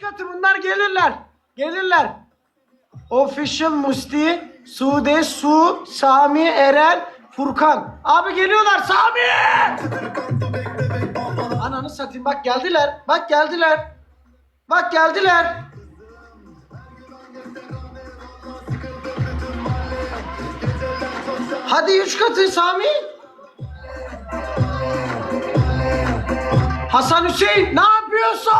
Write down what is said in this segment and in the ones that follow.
katı bunlar gelirler. Gelirler. Official Musti, Sude, Su, Sami, Eren, Furkan. Abi geliyorlar Sami! Ananı satayım bak geldiler. Bak geldiler. Bak geldiler. Hadi üç katı Sami. Hasan Hüseyin ne yapıyorsun?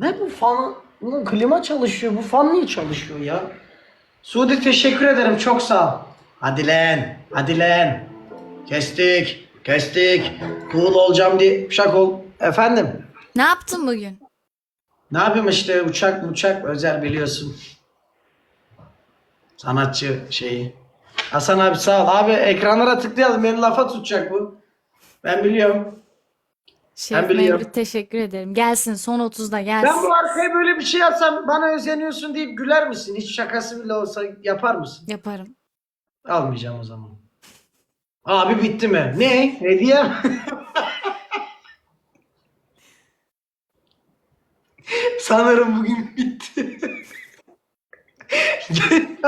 Ne bu fan? Bu klima çalışıyor. Bu fan niye çalışıyor ya? Suudi teşekkür ederim. Çok sağ ol. Hadi lan. Hadi lan. Kestik. Kestik. Cool olacağım diye şak ol. Efendim. Ne yaptın bugün? Ne yapayım işte uçak uçak özel biliyorsun. Sanatçı şeyi. Hasan abi sağ ol. Abi ekranlara tıklayalım. Beni lafa tutacak bu. Ben biliyorum. Şerif biliyorum. Mevlüt teşekkür ederim. Gelsin son 30'da gelsin. Ben bu arkaya böyle bir şey yapsam bana özeniyorsun deyip güler misin? Hiç şakası bile olsa yapar mısın? Yaparım. Almayacağım o zaman. Abi bitti mi? Ne? Hediye? Sanırım bugün bitti.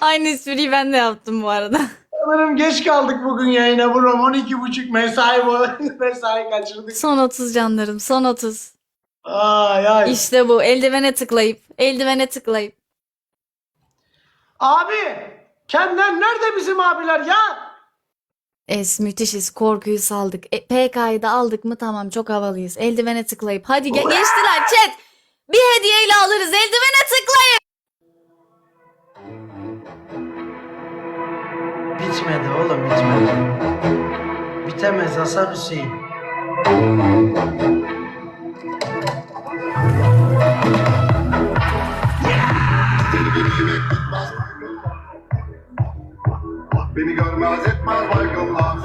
Aynı espriyi ben de yaptım bu arada. Sanırım geç kaldık bugün yayına. Buram 12.30 mesai bu. mesai kaçırdık. Son 30 canlarım son 30. Ay ay. İşte bu eldivene tıklayıp eldivene tıklayıp. Abi Kenden nerede bizim abiler ya? Es müthişiz korkuyu saldık. E, PK'yı da aldık mı tamam çok havalıyız. Eldivene tıklayıp. Hadi ge- geçtiler chat. Bir hediyeyle alırız eldivene tıklayıp. Bitmedi oğlum bitmedi. Bitemez Hasan Hüseyin. Beni görmez etmez baygınlar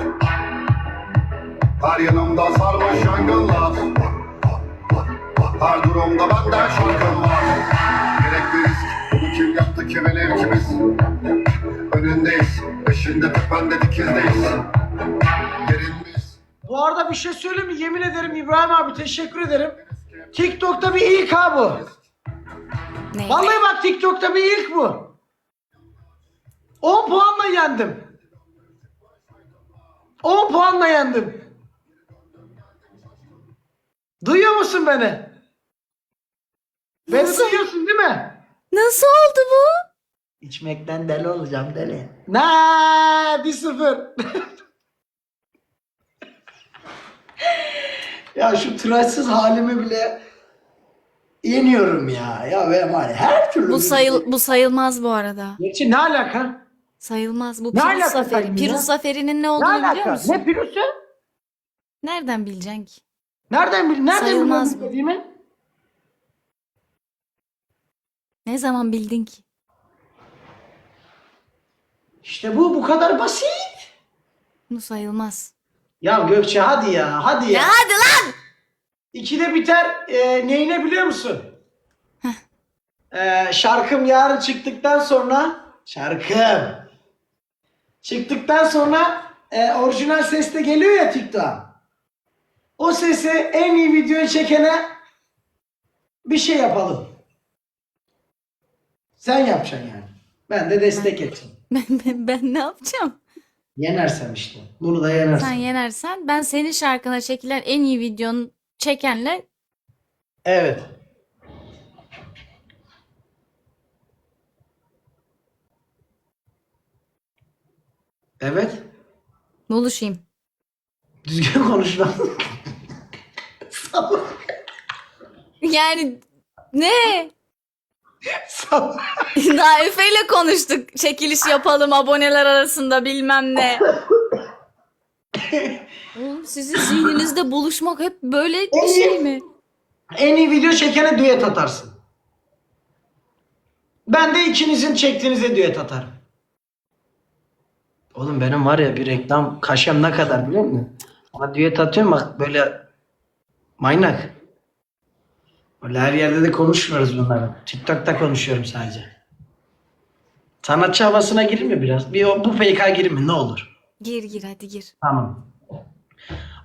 Her yanımda sarmış yangınlar Her durumda benden şarkım Peşinde tepende dikizdeyiz Yerindeyiz Bu arada bir şey söyleyeyim mi? Yemin ederim İbrahim abi teşekkür ederim. TikTok'ta bir ilk ha bu. Ne? Vallahi bak TikTok'ta bir ilk bu. 10 puanla yendim. 10 puanla yendim. Duyuyor musun beni? Beni Nasıl? duyuyorsun değil mi? Nasıl oldu bu? İçmekten deli olacağım deli. Na bir sıfır. ya şu tıraşsız halimi bile yeniyorum ya. Ya ben ya her türlü. Bu sayıl bu sayılmaz bu arada. Gerçi ne alaka? Sayılmaz. Bu Ne Pirus alaka Zaferi. Pirus Zaferi'nin ne Ne olduğunu biliyor alaka? musun? Ne pürüzsü? Nereden bileceksin ki? Nereden bil? Nereden Sayılmaz biliyorsun dediğimi? Ne zaman bildin ki? İşte bu bu kadar basit. Bu sayılmaz. Ya Gökçe hadi ya hadi ya. Ya hadi lan! İkide biter e, neyine biliyor musun? E, şarkım yarın çıktıktan sonra şarkım çıktıktan sonra e, orijinal ses de geliyor ya TikTok'a. O sesi en iyi videoyu çekene bir şey yapalım. Sen yapacaksın yani. Ben de destek edeceğim. Ben, ben, ben ne yapacağım? Yenersem işte. Bunu da yenersem. Sen yenersen ben senin şarkına çekilen en iyi videonu çekenle Evet. Evet. buluşayım. Düzgün konuş lan. Yani ne? Daha Efe ile konuştuk. Çekiliş yapalım aboneler arasında bilmem ne. Oğlum sizin zihninizde buluşmak hep böyle bir şey mi? En iyi video çekene düet atarsın. Ben de ikinizin çektiğinize düet atarım. Oğlum benim var ya bir reklam kaşem ne kadar biliyor musun? Ama düet atıyorum bak böyle manyak. Öyle her yerde de konuşmuyoruz bunları. TikTok'ta konuşuyorum sadece. Sanatçı havasına girir mi biraz? Bir o, bu PK girir mi ne olur? Gir gir hadi gir. Tamam.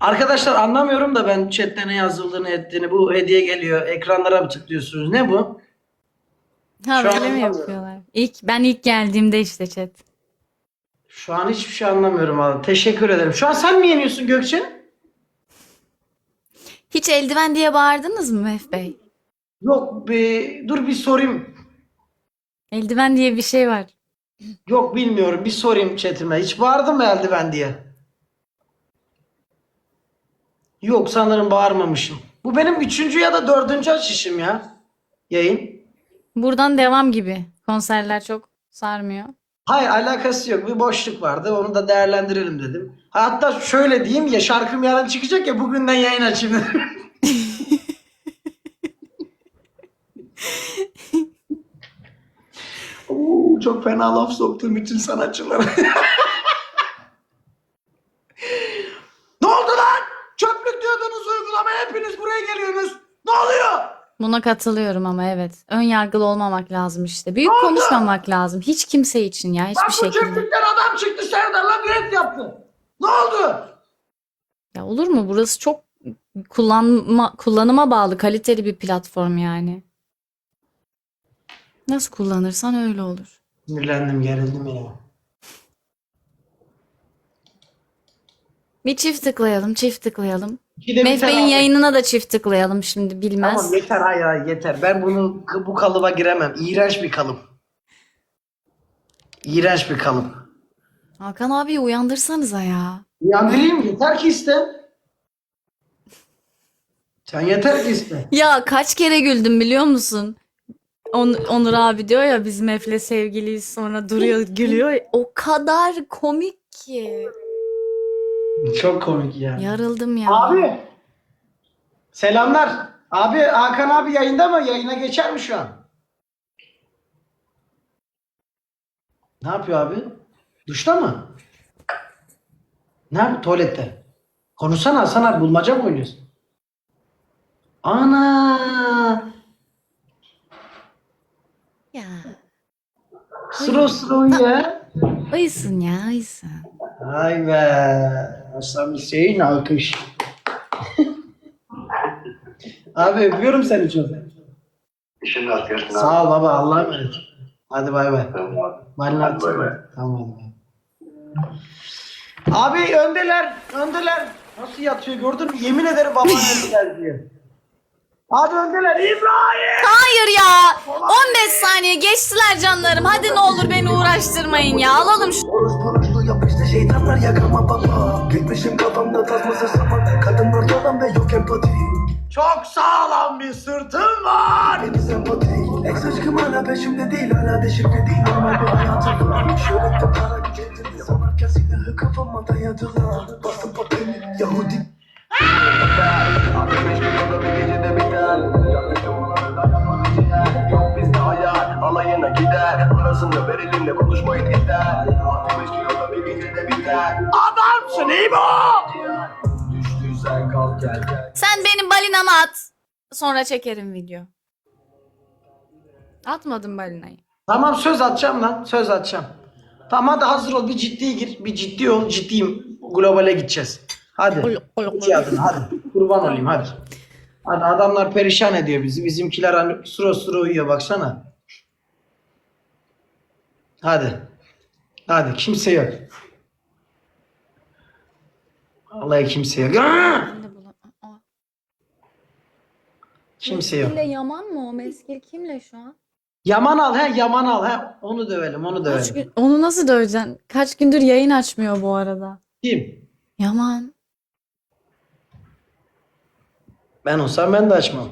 Arkadaşlar anlamıyorum da ben chatte ne yazıldığını ettiğini. Bu hediye geliyor. Ekranlara mı tıklıyorsunuz? Ne bu? Ha Şu an böyle mi anlamıyorum. yapıyorlar? İlk ben ilk geldiğimde işte chat. Şu an hiçbir şey anlamıyorum abi. Teşekkür ederim. Şu an sen mi yeniyorsun Gökçe? Hiç eldiven diye bağırdınız mı Mef Bey? Yok bir dur bir sorayım. Eldiven diye bir şey var. Yok bilmiyorum. Bir sorayım chatime. Hiç bağırdın mı eldiven diye? Yok sanırım bağırmamışım. Bu benim üçüncü ya da dördüncü açışım ya. Yayın. Buradan devam gibi. Konserler çok sarmıyor. Hayır alakası yok. Bir boşluk vardı. Onu da değerlendirelim dedim. Hatta şöyle diyeyim ya şarkım yarın çıkacak ya bugünden yayın açayım dedim. Oo, çok fena laf soktum bütün sanatçılara. ne oldu lan? Çöplük diyordunuz uygulamaya hepiniz buraya geliyorsunuz. Ne oluyor? Buna katılıyorum ama evet. Ön yargılı olmamak lazım işte. Büyük oldu? konuşmamak lazım. Hiç kimse için ya Bak hiçbir bu şekilde. çöplükten adam çıktı Serdar'la düet yaptı. Ne oldu? Ya olur mu? Burası çok kullanma, kullanıma bağlı kaliteli bir platform yani. Nasıl kullanırsan öyle olur. Sinirlendim gerildim ya. Bir çift tıklayalım, çift tıklayalım. İki de Mef biter Bey'in abi. yayınına da çift tıklayalım şimdi bilmez. Tamam yeter hayır hayır yeter. Ben bunu bu kalıba giremem. İğrenç bir kalıp. İğrenç bir kalıp. Hakan abi uyandırsanıza ya. Uyandırayım yeter ki iste. Sen yeter ki iste. Ya kaç kere güldüm biliyor musun? On- Onur abi diyor ya biz Mef'le sevgiliyiz sonra duruyor gülüyor. O kadar komik ki. Çok komik ya. Yarıldım ya. Abi. Selamlar. Abi Hakan abi yayında mı? Yayına geçer mi şu an? Ne yapıyor abi? Duşta mı? Nerede? Tuvalette. Konuşsana Hasan abi. Bulmaca mı oynuyorsun? Ana! Ya. Sıra sıra uyuyor. Uyusun ya uyusun. Ay be. Hasan Hüseyin alkış. abi öpüyorum seni çok. İşin rast gelsin abi. Sağ ol baba. Allah'a emanet. Hadi bay bay. Tamam abi. Benle Hadi bay bay. Tamam hadi. Abi öndeler. Öndeler. Nasıl yatıyor gördün mü? Yemin ederim babaannemler diyor. Abi öndeler. İbrahim. Hayır ya. 15 saniye geçtiler canlarım. Hadi ne olur beni uğraştırmayın ya. Alalım şu. Oruz buruçlu yapıştı şeytanlar yakama baba Gitmişim kafamda tasması saman Kadınlar yalan ve yok empati Çok sağlam bir sırtın var. Deniz empati Ex aşkım hala peşimde değil Hala deşifre değil normal bir hayatım var Şöhretle para getirdi Sanarken silahı kafama dayadılar Bastım papeli Yahudi beş gün olur bir gecede biter gider Parasını ver elimle konuşmayın yeter gün olur bir gecede biter Adamsın İbo. Düştüysen kalk gel gel Sen benim balinamı at. Sonra çekerim video. Atmadım balinayı. Tamam söz atacağım lan. Söz atacağım. Tamam hadi hazır ol. Bir ciddi gir. Bir ciddi ol. Ciddiyim. Globale gideceğiz. Hadi. İki adım hadi. Kurban olayım hadi. Hadi adamlar perişan ediyor bizi. Bizimkiler hani sıra sıra uyuyor baksana. Hadi. Hadi kimse yok. Vallahi kimse yok. Aa! Ben de bulam- Aa. Kimse yok. Meskil'le Yaman mı o? Meskil kimle şu an? Yaman al he Yaman al he. Onu dövelim onu Kaç dövelim. gün, onu nasıl döveceksin? Kaç gündür yayın açmıyor bu arada. Kim? Yaman. Ben olsam ben de açmam.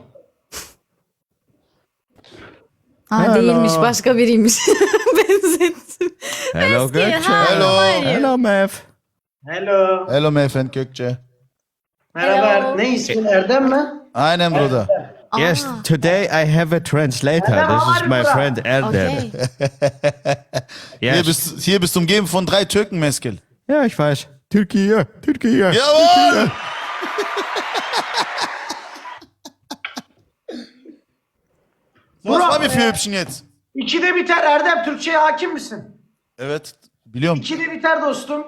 Ha Hello. değilmiş başka biriymiş. Benzettim. Hello Gökçe. Hello. Hello Mev. Hello. Hello Mev and Gökçe. Merhaba. Hello. Ne ismin Erdem mi? Aynen Bruder. Yes, today I have a translator. Hello, This is my friend Erdem. Okay. Yes. Hier bist, hier bist du umgeben von drei Türken, Meskel. Ja, ich weiß. Türkiye, Türkiye. Jawohl! Was Burak, war wir für Hübschen jetzt? İkide biter Erdem. Türkçe'ye hakim misin? Evet, biliyorum. İkide biter dostum.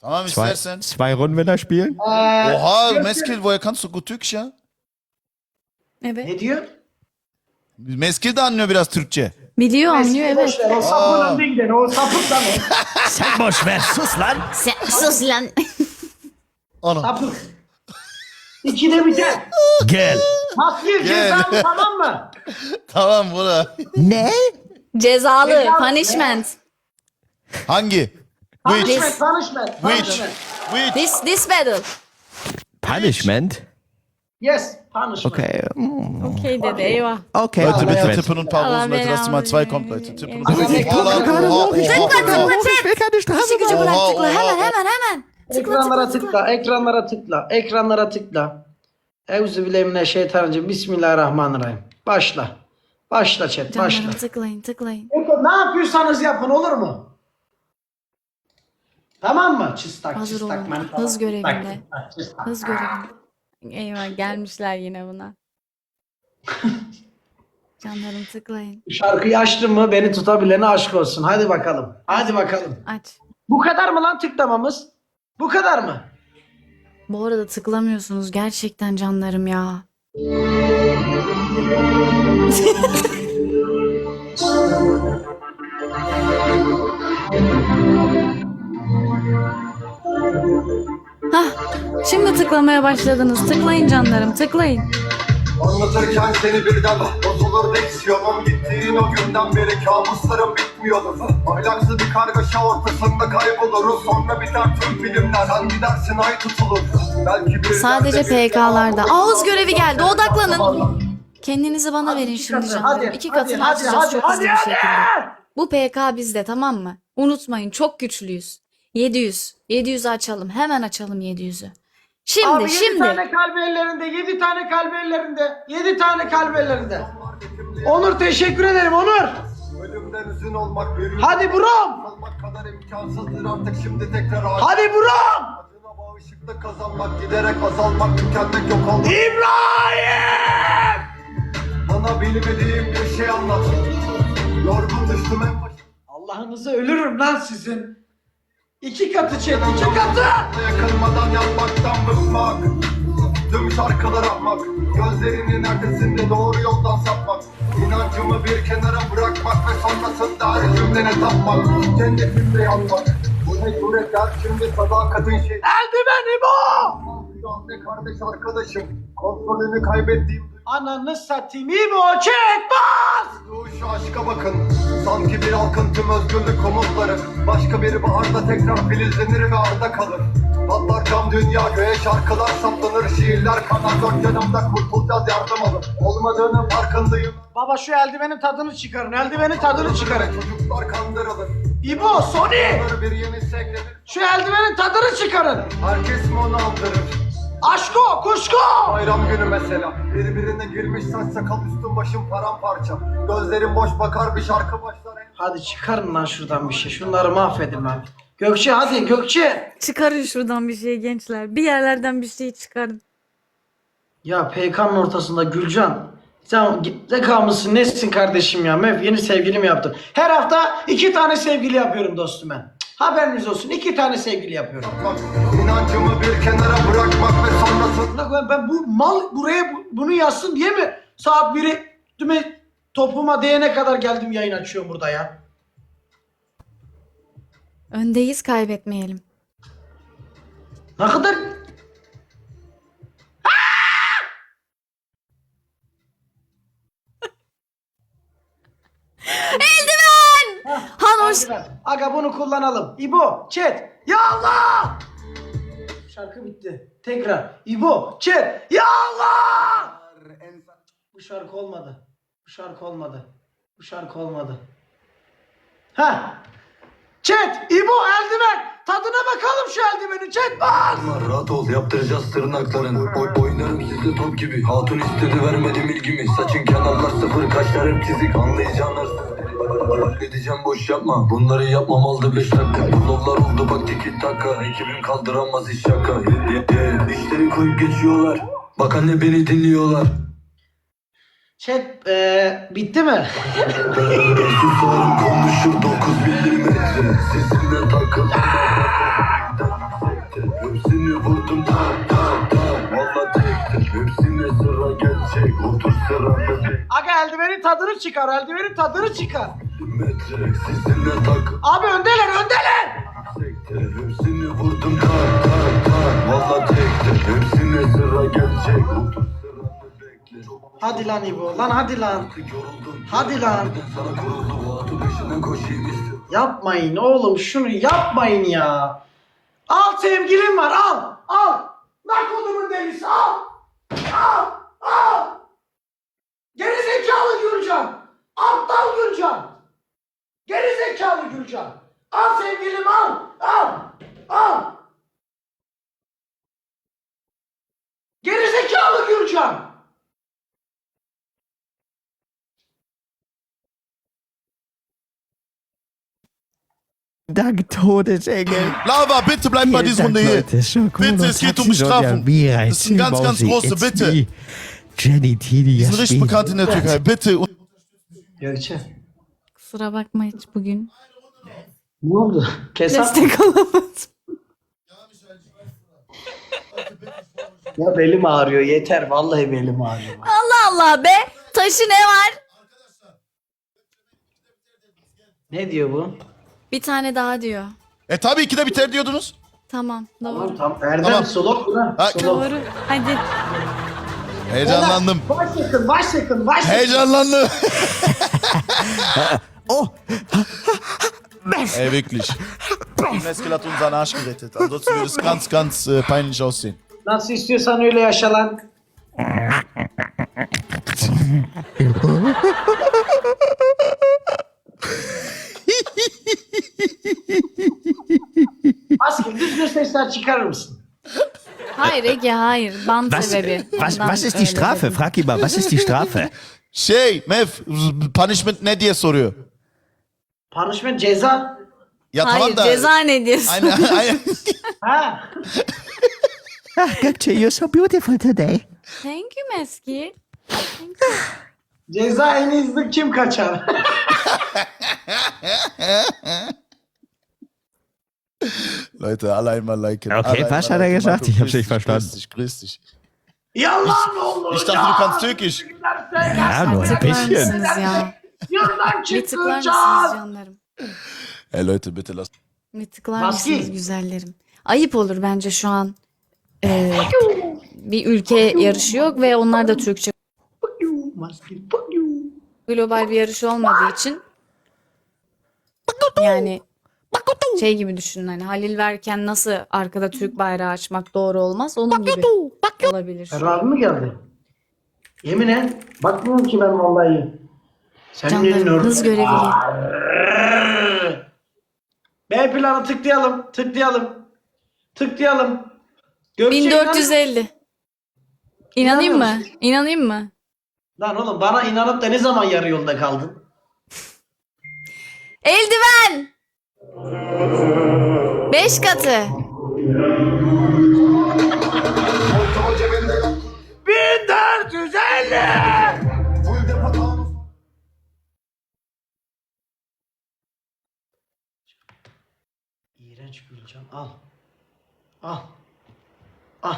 Tamam Zwei, istersen. zwei Runden will er spielen. Ee, Oha Gökçe- Meskil woher kannst du gut Türkisch ya? Evet. Ne diyor? Meskil de anlıyor biraz Türkçe. Biliyor anlıyor Eski evet. boş ver, O sapın önde giden o sapık lan o. Sen boş ver sus lan. Sen sus lan. Ana. Sapık. İkide biter. Gel. Maske cezalı tamam mı? Tamam bura. Ne? Cezalı. Cezalı. Punishment. Hangi? Which? Punishment, punishment, Which? punishment. Which? This this battle. Punishment? Yes, punishment. Okay. mm, Okey dedi eyvah. Okay. Leute, bitte Punishment. tippen und ein paar Rosen, Leute, dass die mal zwei kommt, Leute. Tippen und oha, Ich will keine Strafe machen. bırak Oha, tıkla oha. hemen hemen hemen. Tıkla Ekranlara tıkla tıkla. tıkla, ekranlara tıkla, ekranlara tıkla. Euzubillahimineşşeytanirracim. Bismillahirrahmanirrahim. Başla. Başla chat, başla. Canlarım tıklayın tıklayın. Eko, ne yapıyorsanız yapın olur mu? Tamam mı? Çıstak, Hazır çıstak. olun. Hız görevinde. Çıstak, çıstak. Hız görevinde. Eyvah gelmişler yine buna. Canlarım tıklayın. Bu Şarkıyı açtın mı beni tutabilene aşk olsun. Hadi bakalım. Hadi bakalım. Aç. Bu kadar mı lan tıklamamız? Bu kadar mı? Bu arada tıklamıyorsunuz gerçekten canlarım ya. Hah, şimdi tıklamaya başladınız. Tıklayın canlarım, tıklayın. Anlatırken seni birden bozulur diksiyonum Gittiğin o günden beri kabuslarım bitmiyordu Ahlaksız bir kargaşa ortasında kayboluruz Sonra biter tüm filmler Sen gidersin ay tutulur Belki bir Sadece PK'larda. Ağız görevi geldi. Odaklanın. Kendinizi bana verin İki şimdi hadi, İki katını hadi, açacağız hadi, çok hadi, hızlı bir hadi. şekilde. Bu PK bizde tamam mı? Unutmayın çok güçlüyüz. 700. 700'ü açalım. Hemen açalım 700'ü. Şimdi Abi yedi şimdi. tane kalbi ellerinde, yedi tane kalbi ellerinde, yedi tane kalbi ellerinde. Onur teşekkür ederim Onur. Ölümden üzün olmak bir Hadi brom. olmak kadar imkansızdır artık şimdi tekrar aşık Hadi brom. Acına bağışıklık kazanmak giderek azalmak tükenmek yok olmak İbrahim. Bana bilmediğim bir şey anlat Yorgun düştüm en başına Allah'ınızı ölürüm lan sizin. İki katı chat, iki katı. Yakılmadan yanmaktan bıkmak şarkılar atmak Gözlerinin ertesinde doğru yoldan sapmak İnancımı bir kenara bırakmak Ve sonrasında her cümlene tapmak Cennetimde yanmak Bu ne cüretler şimdi sadakatin şey Eldiveni bu. Anne kardeş arkadaşım Kontrolünü kaybettiğim Ananı İbo chat bas. Şu aşka bakın Sanki bir halkın tüm özgürlük komutları Başka bir baharda tekrar filizlenir ve arda kalır Patlar cam dünya göğe şarkılar saplanır Şiirler kanar dört yanımda kurtulacağız yardım alın Olmadığının farkındayım Baba şu eldivenin tadını çıkarın. Eldivenin tadını çıkarın. Çocuklar kandırılır İbo, Sony. Bir yeni Şu eldivenin tadını çıkarın. Herkes mi onu andırır Aşko, kuşko. Bayram günü mesela Birbirine girmiş saç sakal üstüm başım paramparça Gözlerim boş bakar bir şarkı başlar Hadi çıkarın lan şuradan bir şey. Şunları mahvedin lan. Gökçe hadi Gökçe. Çıkarın şuradan bir şey gençler. Bir yerlerden bir şey çıkarın. Ya PK'nın ortasında Gülcan. Sen zeka mısın nesin kardeşim ya? Mev yeni sevgili mi yaptın? Her hafta iki tane sevgili yapıyorum dostum ben. Haberiniz olsun iki tane sevgili yapıyorum. İnancımı bir kenara bırakmak ve sonrasında Ben, ben bu mal buraya bu- bunu yazsın diye mi saat biri düme topuma değene kadar geldim yayın açıyorum burada ya. Öndeyiz kaybetmeyelim. Ne kadar Eldiven! Han hoş. Aga bunu kullanalım. İbo, chat. Ya Allah! Şarkı bitti. Tekrar. İbo, chat. Ya Allah! Bu şarkı olmadı. Bu şarkı olmadı. Bu şarkı olmadı. Ha. Chat, İbo eldiven. Tadına bakalım şu eldiveni. Chat bas. Rahat ol yaptıracağız tırnakların Oy, Oynarım sizde top gibi Hatun istedi vermedim ilgimi Saçın kenarlar sıfır kaşlarım çizik Anlayacağın hırsız Halledeceğim boş yapma. Bunları yapmam aldı 5 dakika. Pullovlar oldu bak tiki taka Ekibim kaldıramaz hiç şaka. Dişleri koyup geçiyorlar. Bak anne beni dinliyorlar. Chat e, bitti mi? Susarım konuşur 9 milimetre Sizinle takıldım Hepsini vurdum tak tak eldivenin tadını çıkar. Eldivenin tadını çıkar. Abi öndeler öndeler. Hepsini vurdum tak tak tak Valla tek Hepsine sıra gelecek Hadi lan İbo. Lan hadi lan. Hadi lan. Yapmayın oğlum şunu yapmayın ya. Al sevgilim var al. Al. Narkodumun delisi al. Al. Al. Gerizekalı Gülcan. Aptal Gülcan. Gerizekalı Gülcan. Al sevgilim al. Al. Al. Gerizekalı Gülcan. Dank, Todesengel. Lava, bitte bleib bei dieser Runde hier. Bitte, es geht um Bestrafung. Das ist ein ganz, ganz große, bitte. Jenny richtig Jasmin. bekannt in der Türkei. Bitte. Gökçe. Kusura bakma hiç bugün. Ne oldu? Kesap. Destek olamadım. Ya belim ağrıyor yeter vallahi belim ağrıyor. Allah Allah be. Taşı ne var? Ne diyor bu? Bir tane daha diyor. E tabii ki de biter diyordunuz. Tamam doğru. Tamam Erdem Tamam. solok mu lan? Ha, Solok. Doğru. Hadi. Heyecanlandım. Baş yakın baş yakın baş yakın. Heyecanlandım. Oh, Ey, wirklich. Meskel hat unseren Arsch gerettet. Ansonsten würde es ganz, ganz äh, peinlich aussehen. Nasıl istiyorsan öyle yaşa lan. Maske düzgün sesler çıkarır mısın? Hayır Ege hayır. Band was, sebebi. was, Ondan was ist die öyle Strafe? dedim. Frag ihn mal, was ist die Strafe? Şey, Mev, punishment ne diye soruyor. Punishment ceza. Ya Hayır tamam da. ceza ne diyorsun? Eine, eine, Ha. Ah, Gökçe, you're so beautiful today. Thank you Meski. Ceza en hızlı kim kaçar? Leute, alle einmal liken. Okay, alle was hat er gesagt? Ich hab's nicht dich, verstanden. Grüß dich, grüß dich. Yalan olur. Ich dachte, du kannst Türkisch. Ja, nur ein bisschen. mısınız ya? Yurdan Bir çıktı tıklar mısınız can. canlarım? Ey Leute, bitte lasst. Bir tıklar Maski. mısınız güzellerim? Ayıp olur bence şu an. Ee, bir ülke yarışı yok ve onlar da Türkçe. Global bir yarış olmadığı için yani şey gibi düşünün hani Halil verken nasıl arkada Türk bayrağı açmak doğru olmaz onun gibi olabilir. Ferrari mi geldi? Yemin et. Bakmıyorum ki ben vallahi. Senin elin Canlarım hız görevi. B planı tıklayalım. Tıklayalım. Tıklayalım. Gökçe inan- 1450. İnanayım mı? İnanayım mı? Lan oğlum bana inanıp da ne zaman yarı yolda kaldın? Eldiven! 5 katı. 1450! İğrenç Gülcan al. Al. Al.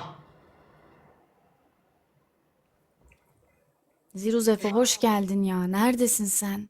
Ziruzef'e hoş geldin ya. Neredesin sen?